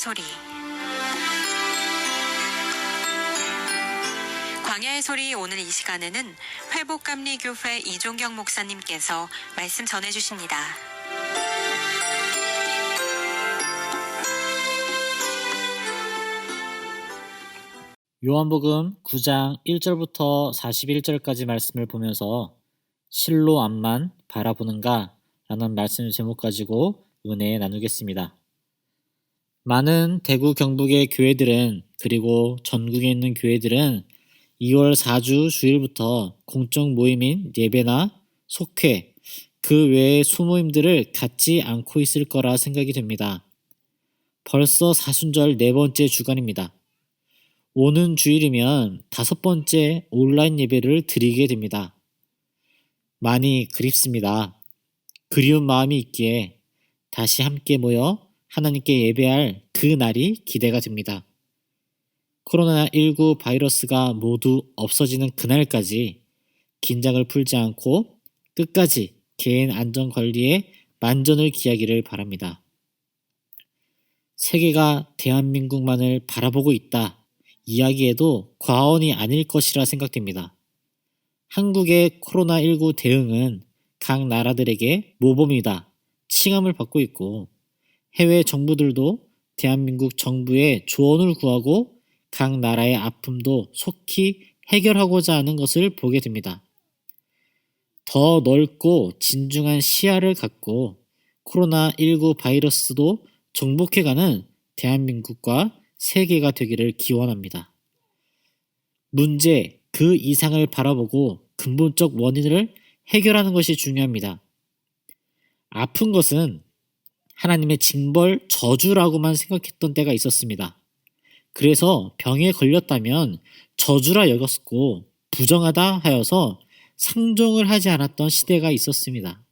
소리 광야의 소리 오늘 이 시간에는 회복감리교회 이종경 목사님께서 말씀 전해주십니다. 요한복음 9장 1절부터 41절까지 말씀을 보면서 실로 앞만 바라보는가 라는 말씀 제목 가지고 은혜 나누겠습니다. 많은 대구 경북의 교회들은 그리고 전국에 있는 교회들은 2월 4주 주일부터 공적 모임인 예배나 속회 그 외의 소모임들을 갖지 않고 있을 거라 생각이 됩니다. 벌써 사순절 네 번째 주간입니다. 오는 주일이면 다섯 번째 온라인 예배를 드리게 됩니다. 많이 그립습니다. 그리운 마음이 있기에 다시 함께 모여 하나님께 예배할 그 날이 기대가 됩니다. 코로나19 바이러스가 모두 없어지는 그날까지 긴장을 풀지 않고 끝까지 개인 안전 관리에 만전을 기하기를 바랍니다. 세계가 대한민국만을 바라보고 있다. 이야기에도 과언이 아닐 것이라 생각됩니다. 한국의 코로나19 대응은 각 나라들에게 모범이다, 칭함을 받고 있고 해외 정부들도 대한민국 정부의 조언을 구하고 각 나라의 아픔도 속히 해결하고자 하는 것을 보게 됩니다. 더 넓고 진중한 시야를 갖고 코로나19 바이러스도 정복해가는 대한민국과 세계가 되기를 기원합니다. 문제, 그 이상을 바라보고 근본적 원인을 해결하는 것이 중요합니다. 아픈 것은 하나님의 징벌, 저주라고만 생각했던 때가 있었습니다. 그래서 병에 걸렸다면 저주라 여겼고 부정하다 하여서 상종을 하지 않았던 시대가 있었습니다.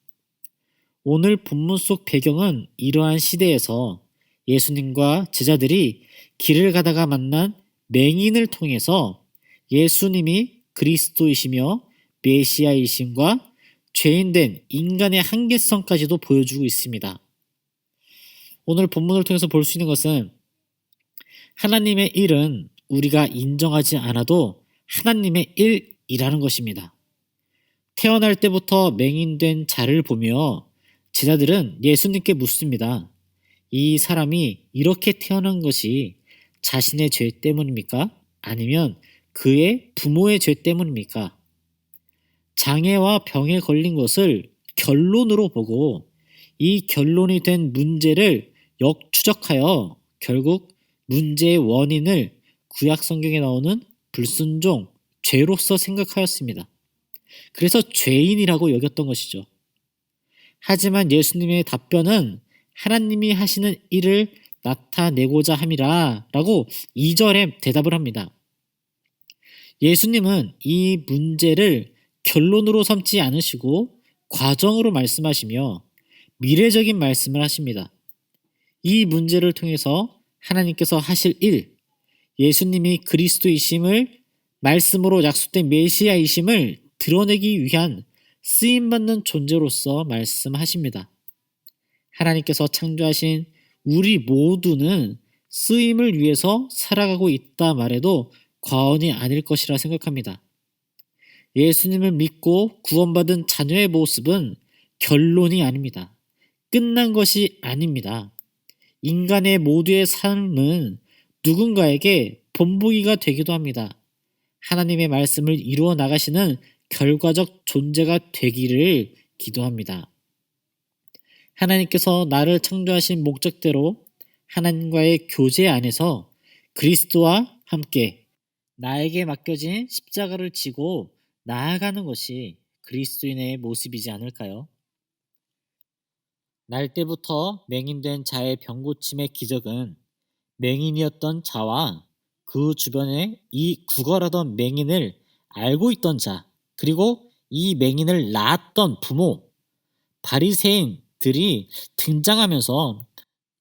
오늘 본문 속 배경은 이러한 시대에서 예수님과 제자들이 길을 가다가 만난 맹인을 통해서 예수님이 그리스도이시며 메시아이심과 죄인된 인간의 한계성까지도 보여주고 있습니다. 오늘 본문을 통해서 볼 수 있는 것은 하나님의 일은 우리가 인정하지 않아도 하나님의 일이라는 것입니다. 태어날 때부터 맹인된 자를 보며 제자들은 예수님께 묻습니다. 이 사람이 이렇게 태어난 것이 자신의 죄 때문입니까? 아니면 그의 부모의 죄 때문입니까? 장애와 병에 걸린 것을 결론으로 보고 이 결론이 된 문제를 역추적하여 결국 문제의 원인을 구약 성경에 나오는 불순종, 죄로서 생각하였습니다. 그래서 죄인이라고 여겼던 것이죠. 하지만 예수님의 답변은 하나님이 하시는 일을 나타내고자 함이라 라고 2절에 대답을 합니다. 예수님은 이 문제를 결론으로 삼지 않으시고 과정으로 말씀하시며 미래적인 말씀을 하십니다. 이 문제를 통해서 하나님께서 하실 일, 예수님이 그리스도이심을 말씀으로 약속된 메시아이심을 드러내기 위한 쓰임받는 존재로서 말씀하십니다. 하나님께서 창조하신 우리 모두는 쓰임을 위해서 살아가고 있다 말해도 과언이 아닐 것이라 생각합니다. 예수님을 믿고 구원받은 자녀의 모습은 결론이 아닙니다. 끝난 것이 아닙니다. 인간의 모두의 삶은 누군가에게 본보기가 되기도 합니다. 하나님의 말씀을 이루어 나가시는 결과적 존재가 되기를 기도합니다. 하나님께서 나를 창조하신 목적대로 하나님과의 교제 안에서 그리스도와 함께 나에게 맡겨진 십자가를 지고 나아가는 것이 그리스도인의 모습이지 않을까요? 날 때부터 맹인된 자의 병고침의 기적은 맹인이었던 자와 그 주변에 이 구걸하던 맹인을 알고 있던 자, 그리고 이 맹인을 낳았던 부모, 바리새인들이 등장하면서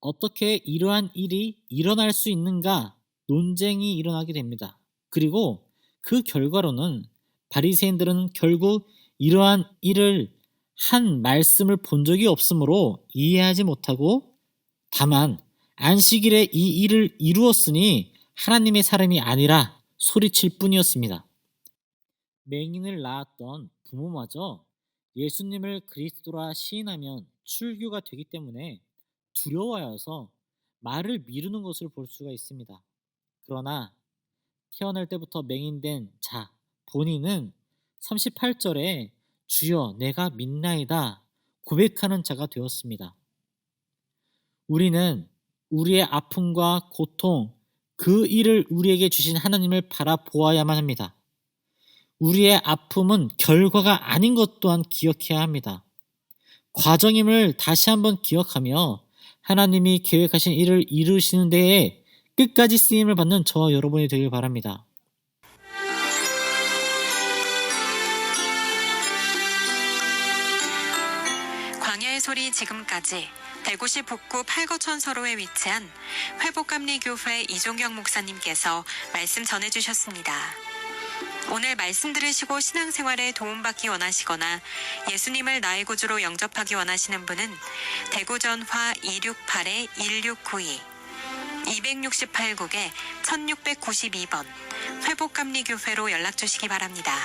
어떻게 이러한 일이 일어날 수 있는가 논쟁이 일어나게 됩니다. 그리고 그 결과로는 바리새인들은 결국 이러한 일을 한 말씀을 본 적이 없으므로 이해하지 못하고 다만 안식일에 이 일을 이루었으니 하나님의 사람이 아니라 소리칠 뿐이었습니다. 맹인을 낳았던 부모마저 예수님을 그리스도라 시인하면 출교가 되기 때문에 두려워하여서 말을 미루는 것을 볼 수가 있습니다. 그러나 태어날 때부터 맹인된 자 본인은 38절에 주여 내가 믿나이다 고백하는 자가 되었습니다. 우리는 우리의 아픔과 고통 그 일을 우리에게 주신 하나님을 바라보아야만 합니다. 우리의 아픔은 결과가 아닌 것 또한 기억해야 합니다. 과정임을 다시 한번 기억하며 하나님이 계획하신 일을 이루시는 데에 끝까지 쓰임을 받는 저와 여러분이 되길 바랍니다. 광야의 소리 지금까지 대구시 북구 팔거천서로에 위치한 회복감리교회 이종경 목사님께서 말씀 전해주셨습니다. 오늘 말씀 들으시고 신앙생활에 도움받기 원하시거나 예수님을 나의 구주로 영접하기 원하시는 분은 대구 전화 268-1692 268국에 1692번 회복감리교회로 연락 주시기 바랍니다.